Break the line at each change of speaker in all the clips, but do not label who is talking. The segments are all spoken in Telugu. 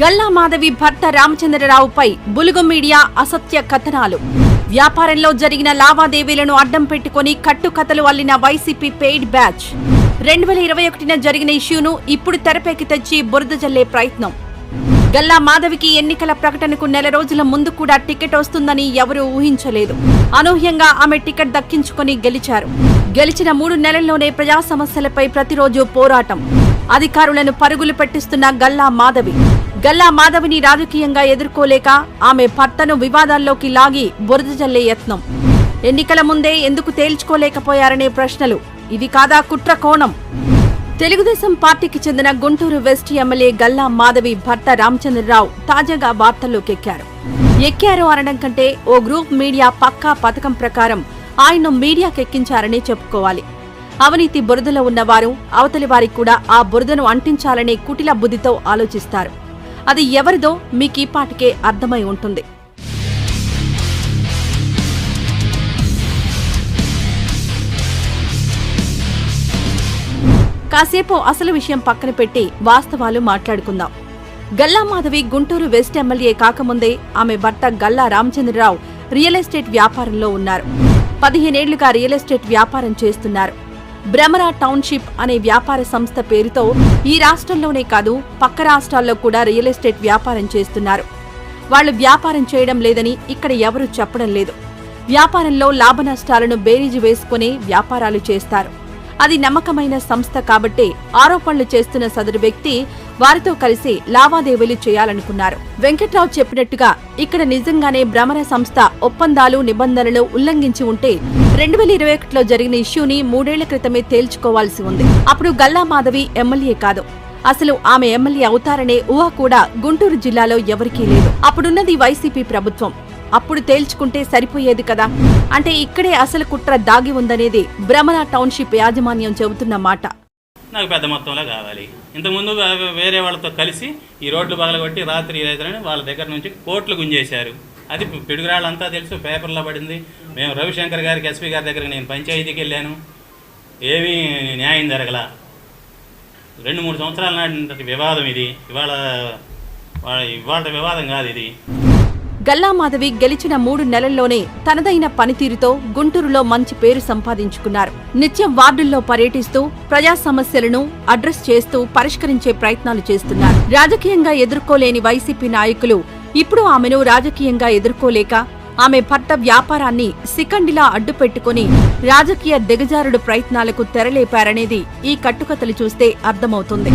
గల్లా మాధవి భర్త రామచంద్రరావుపై బులుగు మీడియా అసత్య కథనాలు. వ్యాపారంలో జరిగిన లావాదేవీలను అడ్డం పెట్టుకుని కట్టుకథలు అల్లిన వైసీపీ పెయిడ్ బ్యాచ్. రెండు వేల ఇరవై ఒకటిన జరిగిన ఇష్యూను ఇప్పుడు తెరపైకి తెచ్చి బురద జల్లే ప్రయత్నం. గల్లా మాధవికి ఎన్నికల ప్రకటనకు నెల రోజుల ముందు కూడా టికెట్ వస్తుందని ఎవరూ ఊహించలేదు. అనూహ్యంగా ఆమె టికెట్ దక్కించుకొని గెలిచారు. గెలిచిన మూడు నెలల్లోనే ప్రజా సమస్యలపై ప్రతిరోజు పోరాటం. అధికారులను పరుగులు పెట్టిస్తున్న గల్లా మాధవి. గల్లా మాధవిని రాజకీయంగా ఎదుర్కోలేక ఆమె భర్తను వివాదాల్లోకి లాగి బురద జల్లే యత్నం. ఎన్నికల ముందే ఎందుకు తేల్చుకోలేకపోయారనే ప్రశ్నలు. ఇది కాదా కుట్ర కోణం? తెలుగుదేశం పార్టీకి చెందిన గుంటూరు వెస్ట్ ఎమ్మెల్యే గల్లా మాధవి భర్త రామచంద్రరావు తాజాగా వార్తల్లోకెక్కారు. ఎక్కారు అనడం కంటే ఓ గ్రూప్ మీడియా పక్కా పథకం ప్రకారం ఆయన్ను మీడియాకెక్కించారనే చెప్పుకోవాలి. అవినీతి బురదలో ఉన్నవారు అవతలి వారికి కూడా ఆ బురదను అంటించాలనే కుటిల బుద్ధితో ఆలోచిస్తారు. అది ఎవరిదో మీకీపాటికే అర్థమై ఉంటుంది. కాసేపు అసలు విషయం పక్కన పెట్టి వాస్తవాలు మాట్లాడుకుందాం. గల్లా మాధవి గుంటూరు వెస్ట్ ఎమ్మెల్యే కాకముందే ఆమె భర్త గల్లా రామచంద్రరావు రియల్ ఎస్టేట్ వ్యాపారంలో ఉన్నారు. పదిహేనేళ్ళుగా రియల్ ఎస్టేట్ వ్యాపారం చేస్తున్నారు. భ్రమరా టౌన్షిప్ అనే వ్యాపార సంస్థ పేరుతో ఈ రాష్ట్రంలోనే కాదు పక్క రాష్ట్రాల్లో కూడా రియల్ ఎస్టేట్ వ్యాపారం చేస్తున్నారు. వాళ్ళు వ్యాపారం చేయడం లేదని ఇక్కడ ఎవరూ చెప్పడం లేదు. వ్యాపారంలో లాభనష్టాలను బేరీజు వేసుకునే వ్యాపారాలు చేస్తారు. అది నమ్మకమైన సంస్థ కాబట్టే ఆరోపణలు చేస్తున్న సదరు వ్యక్తి వారితో కలిసి లావాదేవీలు చేయాలనుకున్నారు. వెంకట్రావు చెప్పినట్టుగా ఇక్కడ నిజంగానే భ్రమర సంస్థ ఒప్పందాలు నిబంధనలు ఉల్లంఘించి ఉంటే రెండు వేల ఇరవై ఒకటిలో జరిగిన ఇష్యూని మూడేళ్ళ క్రితమే తేల్చుకోవాల్సి ఉంది. అప్పుడు గల్లా మాధవి ఎమ్మెల్యే కాదు. అసలు ఆమె ఎమ్మెల్యే అవుతారనే ఊహ కూడా గుంటూరు జిల్లాలో ఎవరికీ లేదు. అప్పుడున్నది వైసీపీ ప్రభుత్వం. అప్పుడు తేల్చుకుంటే సరిపోయేది కదా? అంటే ఇక్కడే అసలు కుట్ర దాగి ఉందనేది భ్రమణ టౌన్షిప్ యాజమాన్యం చెబుతున్న మాట.
నాకు పెద్ద మొత్తంలో కావాలి. ఇంతకుముందు వేరే వాళ్ళతో కలిసి ఈ రోడ్లు పగలగొట్టి రాత్రి రైతులని వాళ్ళ దగ్గర నుంచి కోట్లు గుంజేశారు. అది పిడుగురాళ్ళంతా తెలుసు పేపర్లో పడింది. మేము రవిశంకర్ గారికి ఎస్పీ గారి దగ్గర నేను పంచాయతీకి వెళ్ళాను. ఏమీ న్యాయం జరగల. రెండు మూడు సంవత్సరాల నాటి వివాదం ఇది. ఇవాళ ఇవాళ వివాదం కాదు ఇది.
గల్లామాధవి గెలిచిన మూడు నెలల్లోనే తనదైన పనితీరుతో గుంటూరులో మంచి పేరు సంపాదించుకున్నారు. నిత్యం వార్డుల్లో పర్యటిస్తూ ప్రజా సమస్యలను అడ్రస్ చేస్తూ పరిష్కరించే ప్రయత్నాలు చేస్తున్నారు. రాజకీయంగా ఎదుర్కోలేని వైసీపీ నాయకులు ఇప్పుడు ఆమెను రాజకీయంగా ఎదుర్కోలేక ఆమె భర్త వ్యాపారాన్ని సికండిలా అడ్డుపెట్టుకుని రాజకీయ దిగజారుడు ప్రయత్నాలకు తెరలేపారనేది ఈ కట్టుకథలు చూస్తే అర్థమవుతుంది.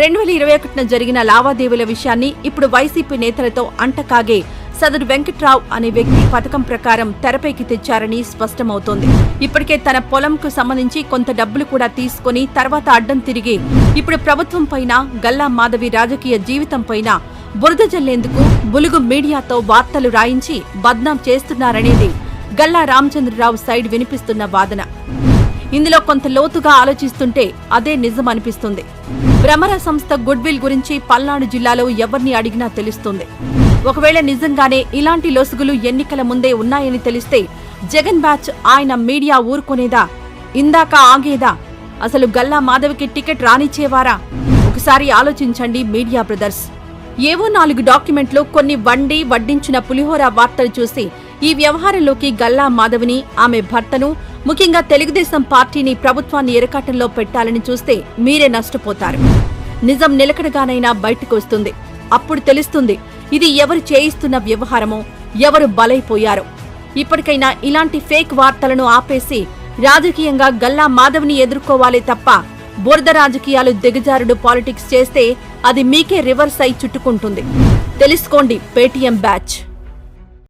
రెండు వేల ఇరవై ఒకటిన జరిగిన లావాదేవీల విషయాన్ని ఇప్పుడు వైసీపీ నేతలతో అంటకాగే సదరు వెంకట్రావు అనే వ్యక్తి పథకం ప్రకారం తెరపైకి తెచ్చారని స్పష్టమవుతోంది. ఇప్పటికే తన పొలంకు సంబంధించి కొంత డబ్బులు కూడా తీసుకుని తర్వాత అడ్డం తిరిగి ఇప్పుడు ప్రభుత్వం పైన గల్లా మాధవి రాజకీయ జీవితం పైన బురద జల్లేందుకు బులుగు మీడియాతో వార్తలు రాయించి బద్నాం చేస్తున్నారనేది గల్లా రామచంద్రరావు సైడ్ వినిపిస్తున్న వాదన. ఇందులో కొంత లోతుగా ఆలోచిస్తుంటే అదే నిజం అనిపిస్తుంది భ్రమర సంస్థ గుడ్ విల్ గురించి పల్నాడు జిల్లాలో ఎవరిని అడిగినా తెలుస్తుంది. ఒకవేళ నిజంగానే ఇలాంటి లొసుగులు ఎన్నికల ముందే ఉన్నాయని తెలిస్తే జగన్ బ్యాచ్ ఆయన మీడియా ఊరుకునేదా? ఇందాక ఆగేదా? అసలు గల్లా మాధవికి టికెట్ రానిచ్చేవారా? ఒకసారి ఆలోచించండి మీడియా బ్రదర్స్. ఏవో నాలుగు డాక్యుమెంట్లు కొన్ని వండి వడ్డించిన పులిహోర వార్తలు చూసి ఈ వ్యవహారంలోకి గల్లా మాధవిని ఆమె భర్తను ముఖ్యంగా తెలుగుదేశం పార్టీని ప్రభుత్వాన్ని ఎరకాటంలో పెట్టాలని చూస్తే మీరే నష్టపోతారు. నిజం నిలకడగానైనా బయటకు వస్తుంది. అప్పుడు తెలుస్తుంది ఇది ఎవరు చేయిస్తున్న వ్యవహారమో ఎవరు బలైపోయారో. ఇప్పటికైనా ఇలాంటి ఫేక్ వార్తలను ఆపేసి రాజకీయంగా గల్లా మాధవిని ఎదుర్కోవాలే తప్ప బురద రాజకీయాలు దిగజారుడు పాలిటిక్స్ చేస్తే అది మీకే రివర్స్ అయి చుట్టుకుంటుంది. తెలుసుకోండి పేటీఎం బ్యాచ్.